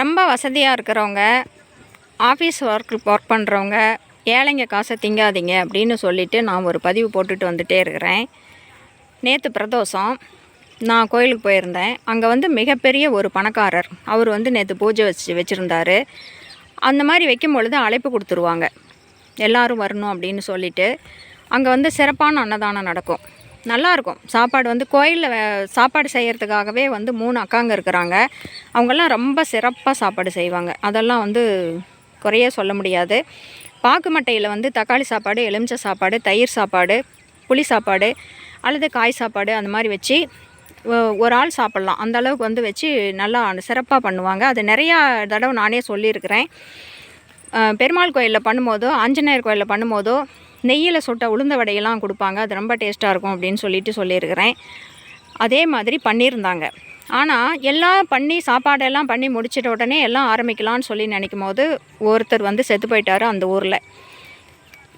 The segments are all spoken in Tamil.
ரொம்ப வசதியாக இருக்கிறவங்க ஆஃபீஸ் ஒர்க் ஒர்க் பண்ணுறவங்க ஏழைங்க காசை திங்காதீங்க அப்படின்னு சொல்லிட்டு நான் ஒரு பதிவு போட்டுட்டு வந்துட்டே இருக்கிறேன். நேற்று பிரதோஷம் நான் கோயிலுக்கு போயிருந்தேன். அங்கே வந்து மிகப்பெரிய ஒரு பணக்காரர். அவர் வந்து நேற்று பூஜை வச்சு வச்சுருந்தாரு. அந்த மாதிரி வைக்கும் பொழுது அழைப்பு கொடுத்துருவாங்க. எல்லோரும் வரணும் அப்படின்னு சொல்லிவிட்டு அங்கே வந்து சிறப்பான அன்னதானம் நடக்கும். நல்லாயிருக்கும். சாப்பாடு வந்து கோயிலில் சாப்பாடு செய்கிறதுக்காகவே வந்து மூணு அக்காங்க இருக்கிறாங்க. அவங்கெல்லாம் ரொம்ப சிறப்பாக சாப்பாடு செய்வாங்க. அதெல்லாம் வந்து குறைய சொல்ல முடியாது. பாக்கு மட்டையில் வந்து தக்காளி சாப்பாடு எலுமிச்சை சாப்பாடு தயிர் சாப்பாடு புளி சாப்பாடு அல்லது காய் சாப்பாடு அந்த மாதிரி வச்சு ஒ- ஒரு ஆள் சாப்பிட்லாம். அந்த அளவுக்கு வந்து வச்சு நல்லா சிறப்பாக பண்ணுவாங்க. அது நிறையா தடவை நானே சொல்லியிருக்கிறேன். பெருமாள் கோயிலில் பண்ணும்போதோ ஆஞ்சநேயர் கோயிலில் பண்ணும்போதோ நெய்யில் சுட்ட உளுந்த வடையெல்லாம் கொடுப்பாங்க. அது ரொம்ப டேஸ்ட்டாக இருக்கும் அப்படின்னு சொல்லிட்டு சொல்லியிருக்கிறேன். அதே மாதிரி பண்ணியிருந்தாங்க. ஆனால் எல்லாம் பண்ணி சாப்பாடெல்லாம் பண்ணி முடிச்சிட்ட உடனே எல்லாம் ஆரம்பிக்கலாம்னு சொல்லி நினைக்கும் போது ஒருத்தர் வந்து செத்து போயிட்டாரு அந்த ஊரில்.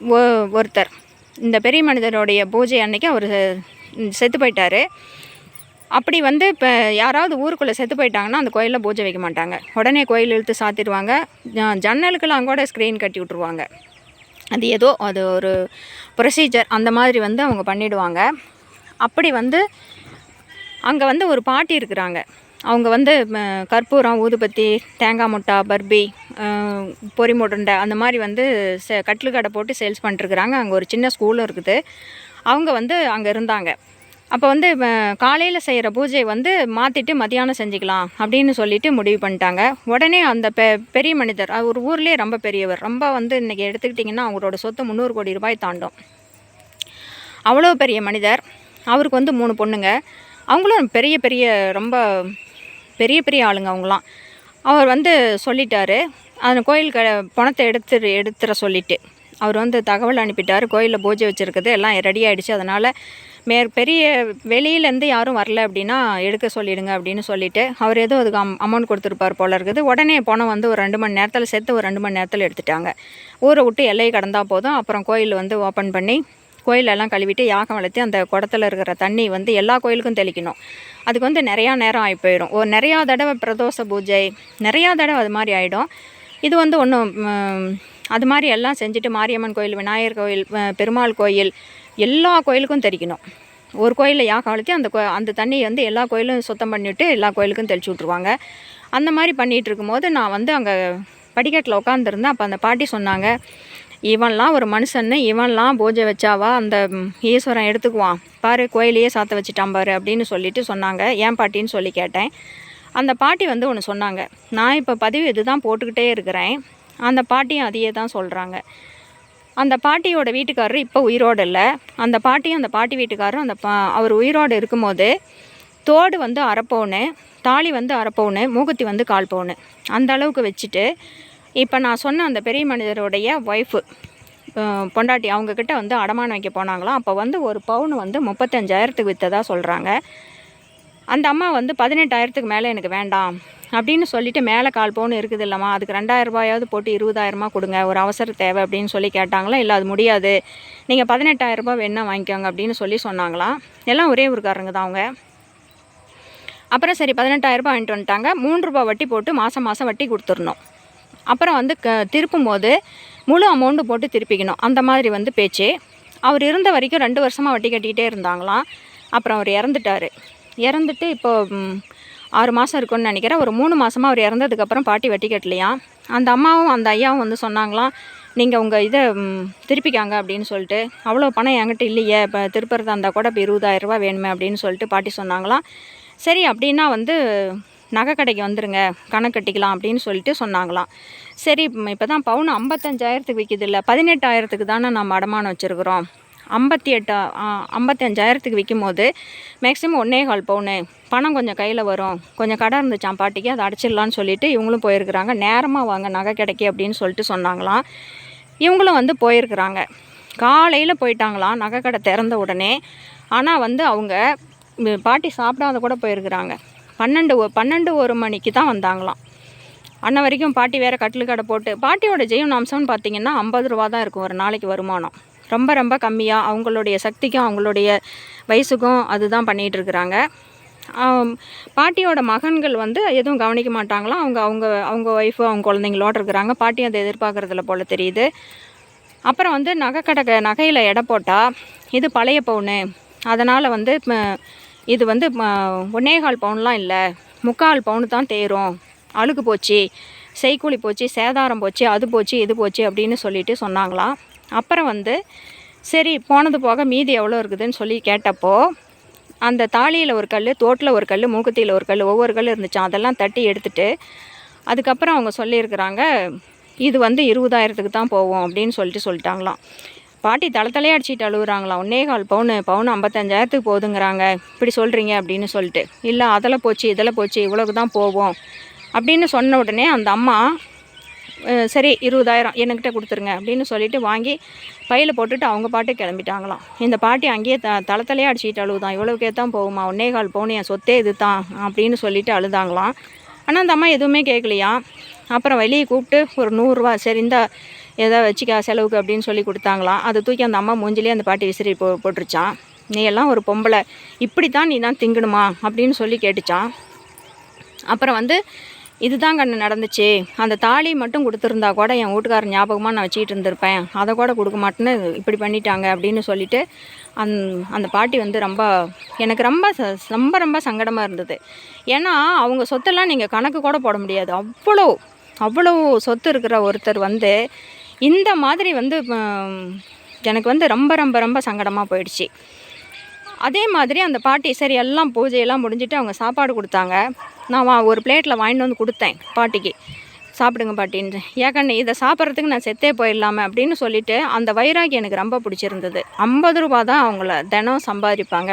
ஒ- ஒருத்தர். இந்த பெரிய மனிதருடைய பூஜை அன்னைக்கு அவர் செத்து போயிட்டாரு. அப்படி வந்து இப்போ யாராவது ஊருக்குள்ளே செத்து போயிட்டாங்கன்னா அந்த கோயிலில் பூஜை வைக்க மாட்டாங்க. உடனே கோயில் இழுத்து சாத்திடுவாங்க. ஜன்னலுக்கெல்லாம் கூட ஸ்க்ரீன் கட்டி விட்ருவாங்க அது ஏதோ அது ஒரு ப்ரொசீஜர் அந்த மாதிரி வந்து அவங்க பண்ணிடுவாங்க. அப்படி வந்து அங்கே வந்து ஒரு பாட்டி இருக்கிறாங்க. அவங்க வந்து கற்பூரம் ஊதுபத்தி தேங்காய் முட்டா பர்பி அஹ், முருண்டை அந்த மாதிரி வந்து செ கட்டில் கடை போட்டு சேல்ஸ் பண்ணிட்டுருக்குறாங்க. அங்கே ஒரு சின்ன ஸ்கூலும் இருக்குது. அவங்க வந்து அங்கே இருந்தாங்க. அப்போ வந்து காலையில் செய்கிற பூஜை வந்து மாற்றிட்டு மதியானம் செஞ்சுக்கலாம் அப்படின்னு சொல்லிட்டு முடிவு பண்ணிட்டாங்க. உடனே அந்த பெ பெரிய மனிதர் அவர் ஊர்லேயே ரொம்ப பெரியவர். ரொம்ப வந்து இன்றைக்கி எடுத்துக்கிட்டிங்கன்னா அவங்களோட சொத்து முந்நூறு கோடி ரூபாய் தாண்டும். அவ்வளோ பெரிய மனிதர். அவருக்கு வந்து மூணு பொண்ணுங்க. அவங்களும் பெரிய பெரிய ரொம்ப பெரிய பெரிய ஆளுங்க அவங்களாம். அவர் வந்து சொல்லிட்டாரு. அந்த கோயில் க பணத்தை எடுத்து எடுத்துட சொல்லிவிட்டு அவர் வந்து தகவல் அனுப்பிட்டார். கோயிலில் பூஜை வச்சுருக்குது எல்லாம் ரெடி ஆகிடுச்சு அதனால் மேற் பெரிய வெளியிலேருந்து யாரும் வரல அப்படின்னா எடுக்க சொல்லிடுங்க அப்படின்னு சொல்லிட்டு அவர் ஏதோ அதுக்கு அம் அமௌண்ட் கொடுத்துருப்பார் போல இருக்குது. உடனே பணம் வந்து ஒரு ரெண்டு மணி நேரத்தில் சேர்த்து ஒரு ரெண்டு மணி நேரத்தில் எடுத்துட்டாங்க. ஊரை விட்டு எல்லையை கடந்தால் போதும். அப்புறம் கோயில் வந்து ஓப்பன் பண்ணி கோயிலெல்லாம் கழுவிட்டு யாகம் வளர்த்து அந்த குடத்துல இருக்கிற தண்ணி வந்து எல்லா கோயிலுக்கும் தெளிக்கணும். அதுக்கு வந்து நிறையா நேரம் ஆகி போயிடும் ஒரு நிறையா தடவை பிரதோஷ பூஜை நிறையா தடவை அது மாதிரி ஆகிடும் இது வந்து ஒன்றும் அது மாதிரி எல்லாம் செஞ்சுட்டு மாரியம்மன் கோயில் விநாயகர் கோயில் பெருமாள் கோயில் எல்லா கோயிலுக்கும் தெளிக்கணும் ஒரு கோயிலில் யா காலத்தையும் அந்த கோ அந்த தண்ணியை வந்து எல்லா கோயிலும் சுத்தம் பண்ணிவிட்டு எல்லா கோயிலுக்கும் தெளிச்சு விட்ருவாங்க அந்த மாதிரி பண்ணிகிட்டு இருக்கும்போது நான் வந்து அங்கே படிக்கட்டில் உட்காந்துருந்தேன் அப்போ அந்த பாட்டி சொன்னாங்க இவன்லாம் ஒரு மனுஷன்னு இவன்லாம் பூஜை வச்சாவா? அந்த ஈஸ்வரன் எடுத்துக்குவான். பாரு கோயிலையே சாத்த வச்சுட்டான் பாரு அப்படின்னு சொல்லிட்டு சொன்னாங்க. ஏன் பாட்டின்னு சொல்லி கேட்டேன். அந்த பாட்டி வந்து ஒன்று சொன்னாங்க நான் இப்போ பதிவு இதுதான் போட்டுக்கிட்டே இருக்கிறேன். அந்த பாட்டியும் அதையே தான் சொல்கிறாங்க அந்த பாட்டியோட வீட்டுக்காரர் இப்போ உயிரோடு இல்லை. அந்த பாட்டியும் அந்த பாட்டி வீட்டுக்காரரும் அந்த பா அவர் உயிரோடு இருக்கும்போது தோடு வந்து அரை பவுனு தாலி வந்து அரை பவுனு மூக்குத்தி வந்து கால் பவுனு அந்த அளவுக்கு வச்சுட்டு இப்போ நான் சொன்ன அந்த பெரிய மனிதருடைய ஒய்ஃபு பொண்டாட்டி அவங்கக்கிட்ட வந்து அடமானம் வைக்க போனாங்களாம். அப்போ வந்து ஒரு பவுன் வந்து முப்பத்தஞ்சாயிரத்துக்கு விற்றதாக சொல்கிறாங்க அந்த அம்மா வந்து பதினெட்டாயிரத்துக்கு மேலே எனக்கு வேண்டாம் அப்படின்னு சொல்லிட்டு மேலே கால் பவுன் இருக்குது இல்லைம்மா அதுக்கு ரெண்டாயிரம் ரூபாயாவது போட்டு இருபதாயிரமா கொடுங்க ஒரு அவசர தேவை அப்படின்னு சொல்லி கேட்டாங்களா இல்லை அது முடியாது நீங்கள் பதினெட்டாயிரம் ரூபாய் வேணால் வாங்கிக்கோங்க அப்படின்னு சொல்லி சொன்னாங்களாம் எல்லாம் ஒரே ஊருக்காரங்க தான் அவங்க. அப்புறம் சரி பதினெட்டாயிரம் ரூபாய் வாங்கிட்டு வந்துட்டாங்க மூன்று ரூபாய் வட்டி போட்டு மாதம் மாதம் வட்டி கொடுத்துடணும். அப்புறம் வந்து க திருப்பும் போது முழு அமௌண்ட்டு போட்டு திருப்பிக்கணும் அந்த மாதிரி வந்து பேச்சு. அவர் இருந்த வரைக்கும் ரெண்டு வருஷமாக வட்டி கட்டிக்கிட்டே இருந்தாங்களாம். அப்புறம் அவர் இறந்துட்டார். இறந்துட்டு இப்போது ஆறு மாதம் இருக்கும்னு நினைக்கிறேன். ஒரு மூணு மாதமாக அவர் இறந்ததுக்கப்புறம் பாட்டி வெட்டி கட்டலையாம் அந்த அம்மாவும் அந்த ஐயாவும் வந்து சொன்னாங்களாம் நீங்கள் உங்கள் இதை திருப்பிக்காங்க அப்படின்னு சொல்லிட்டு. அவ்வளோ பணம் என்கிட்ட இல்லையே இப்போ திருப்புறதா இருந்தால் கூட இப்போ இருபதாயிரரூபா வேணுமே அப்படின்னு சொல்லிட்டு பாட்டி சொன்னாங்களாம் சரி அப்படின்னா வந்து நகை கடைக்கு வந்துடுங்க கணக்கு கட்டிக்கலாம் அப்படின்னு சொல்லிட்டு சொன்னாங்களாம் சரி இப்போ தான் பவுன் ஐம்பத்தஞ்சாயிரத்துக்கு விற்கிது இல்லை பதினெட்டாயிரத்துக்கு தானே நம்ம அடமானம் வச்சுருக்குறோம். ஐம்பத்தி எட்டா ஐம்பத்தஞ்சாயிரத்துக்கு விற்கும் போது மேக்ஸிமம் ஒன்றே கால் பவுனு. பணம் கொஞ்சம் கையில் வரும். கொஞ்சம் கடை இருந்துச்சான் பாட்டிக்கு அதை அடைச்சிடலான்னு சொல்லிட்டு இவங்களும் போயிருக்கிறாங்க. நேரமாக வாங்க நகை கிடைக்கி அப்படின்னு சொல்லிட்டு சொன்னாங்களாம். இவங்களும் வந்து போயிருக்கிறாங்க. காலையில் போயிட்டாங்களாம் நகை கடை திறந்த உடனே. ஆனால் வந்து அவங்க பாட்டி சாப்பிடாத கூட போயிருக்கிறாங்க. பன்னெண்டு பன்னெண்டு ஒரு மணிக்கு தான் வந்தாங்களாம். அன்ன வரைக்கும் பாட்டி வேறு கட்டில் கடை போட்டு பாட்டியோட ஜீவனாம்சம்னு பார்த்தீங்கன்னா ஐம்பது ரூபா தான் இருக்கும். ஒரு நாளைக்கு வருமானம். ரொம்ப ரொம்ப கம்மியாக அவங்களுடைய சக்திக்கும் அவங்களுடைய வயசுக்கும் அதுதான் பண்ணிகிட்டு இருக்கிறாங்க. பாட்டியோட மகன்கள் வந்து எதுவும் கவனிக்க மாட்டாங்களாம் அவங்க அவங்க அவங்க ஒய்ஃபு அவங்க குழந்தைங்களோட இருக்கிறாங்க. பாட்டி அதை எதிர்பார்க்குறதுல போல் தெரியுது. அப்புறம் வந்து நகை கடக்க நகையில் எடை போட்டால் இது பழைய பவுனு. அதனால் வந்து இது வந்து ஒன்னேகால் பவுன்லாம் இல்லை. முக்கால் பவுனு தான் தேரும். அழுக்கு போச்சு செய்கூலி போச்சு சேதாரம் போச்சு அது போச்சு இது போச்சு அப்படின்னு சொல்லிட்டு சொன்னாங்களாம். அப்புறம் வந்து சரி போனது போக மீதி எவ்வளோ இருக்குதுன்னு சொல்லி கேட்டப்போ அந்த தாலியில் ஒரு கல் தோட்டில் ஒரு கல் மூக்குத்தியில் ஒரு கல் ஒவ்வொரு கல் இருந்துச்சு அதெல்லாம் தட்டி எடுத்துட்டு அதுக்கப்புறம் அவங்க சொல்லியிருக்கிறாங்க இது வந்து இருபதாயிரத்துக்கு தான் போவோம் அப்படின்னு சொல்லிட்டு சொல்லிட்டாங்களாம். பாட்டி தளத்தலையே அடிச்சிட்டு அழுகுறாங்களாம். ஒன்னே கால் பவுனு பவுன் ஐம்பத்தஞ்சாயிரத்துக்கு போகுதுங்கிறாங்க. இப்படி சொல்கிறீங்க அப்படின்னு சொல்லிட்டு. இல்லை அதில் போச்சு இதில் போச்சு இவ்வளோக்கு தான் போவோம் அப்படின்னு சொன்ன உடனே அந்த அம்மா சரி இருபதாயிரம் என்கிட்ட கொடுத்துருங்க அப்படின்னு சொல்லிட்டு வாங்கி பையில் போட்டுட்டு அவங்க பாட்டு கிளம்பிட்டாங்களாம். இந்த பாட்டி அங்கேயே த தளத்தலையே அடிச்சுட்டு அழுகுதான் இவ்வளோக்கே தான் போகுமா? ஒன்னே கால் போகணும் என் சொத்தே இது தான் அப்படின்னு சொல்லிட்டு அழுதாங்களாம். ஆனால் அந்த அம்மா எதுவுமே கேட்கலையா அப்புறம் வெளியே கூப்பிட்டு ஒரு நூறுரூவா சரி இந்த ஏதோ வச்சுக்கா செலவுக்கு அப்படின்னு சொல்லி கொடுத்தாங்களாம். அதை தூக்கி அந்த அம்மா மூஞ்சிலே அந்த பாட்டி விசிறி போ போட்டுருச்சான் நீ எல்லாம் ஒரு பொம்பளை இப்படி தான் நீ தான் திங்கணுமா அப்படின்னு சொல்லி கேட்டுச்சான் அப்புறம் வந்து இதுதான் கண்ணு நடந்துச்சு. அந்த தாலி மட்டும் கொடுத்துருந்தா கூட என் வீட்டுக்காரர் ஞாபகமாக நான் வச்சுக்கிட்டு இருந்திருப்பேன். அதை கூட கொடுக்க மாட்டேன்னு இப்படி பண்ணிட்டாங்க அப்படின்னு சொல்லிட்டு அந் அந்த பாட்டி வந்து ரொம்ப எனக்கு ரொம்ப ச- ரொம்ப ரொம்ப சங்கடமாக இருந்தது. ஏன்னா அவங்க சொத்தெல்லாம் நீங்கள் கணக்கு கூட போட முடியாது. அவ்வளோ அவ்வளோ சொத்து இருக்கிற ஒருத்தர் வந்து இந்த மாதிரி வந்து எனக்கு வந்து ரொம்ப ரொம்ப ரொம்ப சங்கடமாக போயிடுச்சு. அதே மாதிரி அந்த பாட்டி சரி எல்லாம் பூஜையெல்லாம் முடிஞ்சிட்டு அவங்க சாப்பாடு கொடுத்தாங்க. நான் வா ஒரு பிளேட்டில் வாங்கிட்டு வந்து கொடுத்தேன் பாட்டிக்கு. சாப்பிடுங்க பாட்டின்னு ஏக்கண்ணே இதை சாப்பிட்றதுக்கு நான் செத்தே போயிடலாமே அப்படின்னு சொல்லிட்டு அந்த வைராகி எனக்கு ரொம்ப பிடிச்சிருந்தது. ஐம்பது ரூபா தான் அவங்கள தினம் சம்பாதிப்பாங்க.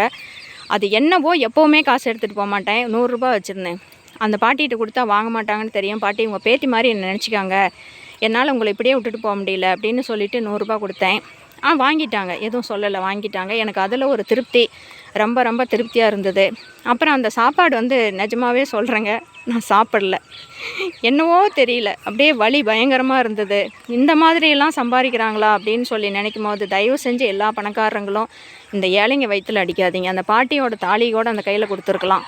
அது என்னவோ எப்போவுமே காசு எடுத்துகிட்டு போக மாட்டேன். நூறுரூபா வச்சுருந்தேன். அந்த பாட்டிகிட்ட கொடுத்தா வாங்க மாட்டாங்கன்னு தெரியும். பாட்டி உங்கள் பேத்தி மாதிரி என்ன நினச்சிக்காங்க. என்னால் உங்களை இப்படியே விட்டுட்டு போக முடியல அப்படின்னு சொல்லிட்டு நூறுரூபா கொடுத்தேன். ஆ வாங்கிட்டாங்க. எதுவும் சொல்லலை வாங்கிட்டாங்க. எனக்கு அதில் ஒரு திருப்தி. ரொம்ப ரொம்ப திருப்தியாக இருந்தது. அப்புறம் அந்த சாப்பாடு வந்து நிஜமாகவே சொல்கிறேங்க நான் சாப்பிடல. என்னவோ தெரியல. அப்படியே வலி பயங்கரமாக இருந்தது. இந்த மாதிரியெல்லாம் சம்பாதிக்கிறாங்களா அப்படின்னு சொல்லி நினைக்கும் போது தயவு செஞ்சு எல்லா பணக்காரங்களும் இந்த ஏழைங்க வயிற்றில் அடிக்காதீங்க. அந்த பாட்டியோட தாலியோடு அந்த கையில் கொடுத்துருக்கலாம்.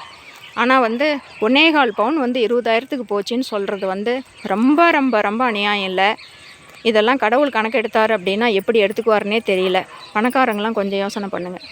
ஆனால் வந்து ஒன்னேகால் பவுன் வந்து இருபதாயிரத்துக்கு போச்சுன்னு சொல்கிறது வந்து ரொம்ப ரொம்ப ரொம்ப அநியாயம் இல்லை. இதெல்லாம் கடவுள் கணக்கு எடுத்தார் அப்படின்னா எப்படி எடுத்துக்குவாருன்னே தெரியல. பணக்காரங்களாம் கொஞ்சம் யோசனை பண்ணுங்கள்